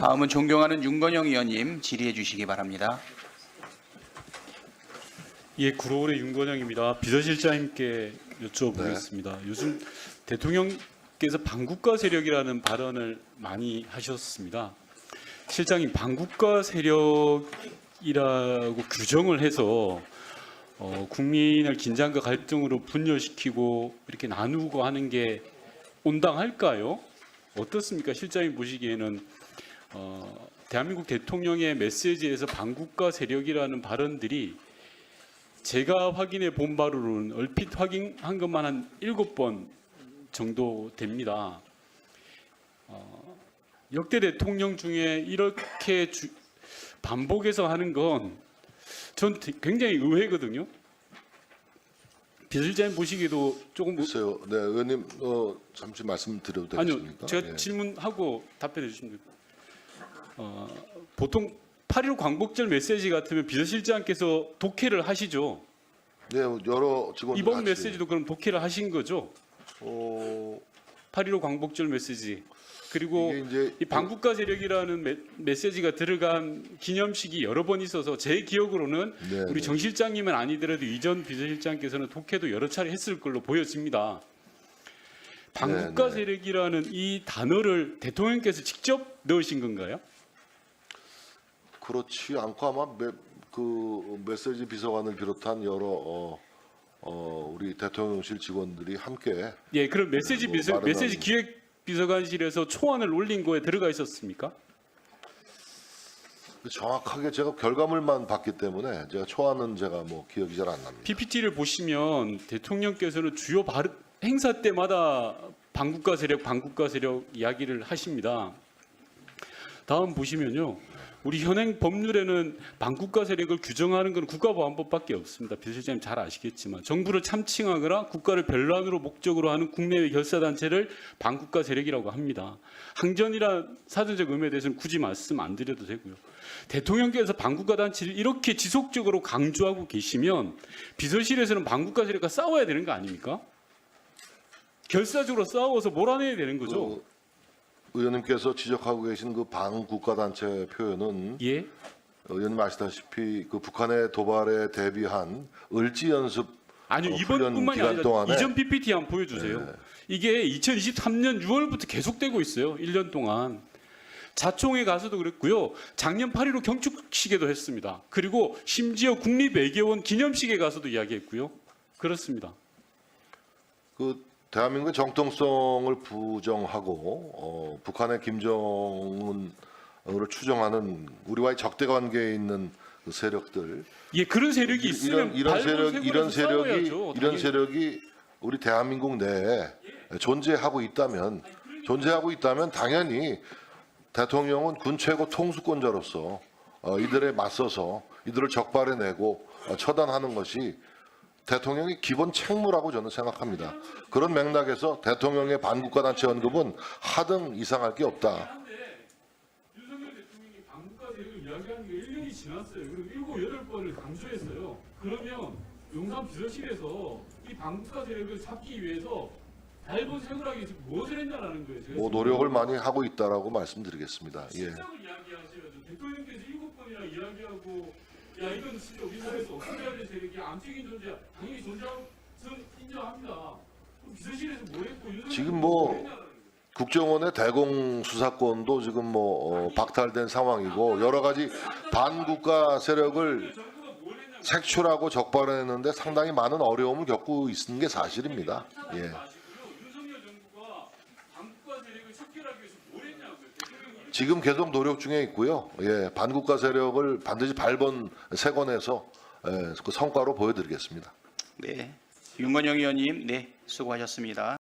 다음은 존경하는 윤건영 의원님 질의해 주시기 바랍니다. 예, 구로울의 윤건영입니다. 비서실장님께 여쭤보겠습니다. 요즘 대통령께서 반국가 세력이라는 발언을 많이 하셨습니다. 실장님, 반국가 세력이라고 규정을 해서 어, 국민을 긴장과 갈등으로 분열시키고 이렇게 나누고 하는 게 온당할까요? 어떻습니까? 실장님 보시기에는 어, 대한민국 대통령의 메시지에서 반국가 세력이라는 발언들이 제가 확인해 본 바로는 얼핏 확인한 것만 한 일곱 번 정도 됩니다. 어, 역대 대통령 중에 이렇게 주- 반복해서 하는 건 전 굉장히 의외거든요. 비서실장님 보시기에도 조금 의- 글쎄요. 네, 의원님 어, 잠시 말씀 드려도 아니요, 되겠습니까? 제가 예. 질문하고 답변해 주시면 됩니다. 어, 보통 8.15 광복절 메시지 같으면 비서실장께서 독해를 하시죠. 네, 여러 직원 이번 메시지도 그럼 독해를 하신 거죠? 어, 8.15 광복절 메시지. 그리고 이 반국가 세력이라는 메, 메시지가 들어간 기념식이 여러 번 있어서 제 기억으로는 네, 우리 네. 정 실장님은 아니더라도 이전 비서실장께서는 독해도 여러 차례 했을 걸로 보여집니다. 반국가 네, 네. 세력이라는 이 단어를 대통령께서 직접 넣으신 건가요? 그렇지 않고 아마 메, 그 메시지 비서관을 비롯한 여러 어, 어, 우리 대통령실 직원들이 함께 예, 그럼 메시지 뭐 비서, 메시지 안- 기획 비서관실에서 초안을 올린 거에 들어가 있었습니까? 정확하게 제가 결과물만 봤기 때문에 제가 초안은 제가 뭐 기억이 잘 안 납니다. PPT를 보시면 대통령께서는 주요 발- 행사 때마다 반국가 세력, 반국가 세력 이야기를 하십니다. 다음 보시면요. 우리 현행 법률에는 반국가 세력을 규정하는 건 국가보안법밖에 없습니다. 비서실장님 잘 아시겠지만 정부를 참칭하거나 국가를 변란으로 목적으로 하는 국내외 결사단체를 반국가 세력이라고 합니다. 항전이란 사전적 의미에 대해서는 굳이 말씀 안 드려도 되고요. 대통령께서 반국가 단체를 이렇게 지속적으로 강조하고 계시면 비서실에서는 반국가 세력과 싸워야 되는 거 아닙니까? 결사적으로 싸워서 몰아내야 되는 거죠. 그 의원님께서 지적하고 계신 그 반국가 단체 표현은 예. 의원님 아시다시피 그 북한의 도발에 대비한 을지 연습 아니요 어, 이번뿐만이 아니라 동안에 이전 PPT 한번 보여주세요. 네. 이게 2023년 6월부터 계속되고 있어요. 1년 동안 자총에 가서도 그랬고요. 작년 8.15 경축식에도 했습니다. 그리고 심지어 국립외교원 기념식에 가서도 이야기했고요. 그렇습니다. 그 대한민국의 정통성을 부정하고 어, 북한의 김정은을 추정하는 우리와의 적대 관계에 있는 그 세력들 예, 그런 세력이 있으면 이런 이런 세력 이런 세력이 싸워야죠, 이런. 세력이 우리 대한민국 내에 존재하고 있다면 존재하고 있다면 당연히 대통령은 군 최고 통수권자로서 어, 이들에 맞서서 이들을 적발해내고 어, 처단하는 것이 대통령의 기본 책무라고 저는 생각합니다. 그런 맥락에서 대통령의 반국가 단체 언급은 하등 이상할 게 없다. 윤석열 대통령이 반국가 세력을 이야기하는 게 1년이 지났어요. 그리고 7, 8번을 강조했어요. 그러면 용산 비서실에서 이 반국가 세력을 잡기 위해서 달본 세우라기 위해서 무엇을 했냐라는 거예요. 제가 뭐 노력을 많이 하고 있다라고 말씀드리겠습니다. 예. 이야기하셔야죠. 대통령께서 일곱 번이나 이야기하고 야 이건 진짜 우리 사회에서 없어져야 될 세력이 암적인 존재야. 당연히 존재함 인정합니다. 비서실에서 뭐 했고 지금 뭐 뭐. 국정원의 대공 수사권도 지금 뭐 어, 박탈된 상황이고 여러 가지 반국가 세력을 색출하고 적발해내는데 상당히 많은 어려움을 겪고 있는 게 사실입니다. 예. 마시고요. 윤석열 정부가 반국가 세력을 척결하기 위해서 뭘 했냐고요. 대통령이 지금 계속 노력 중에 있고요. 예, 반국가 세력을 반드시 발본 세권해서 예, 그 성과로 보여드리겠습니다. 네, 윤건영 의원님, 네, 수고하셨습니다.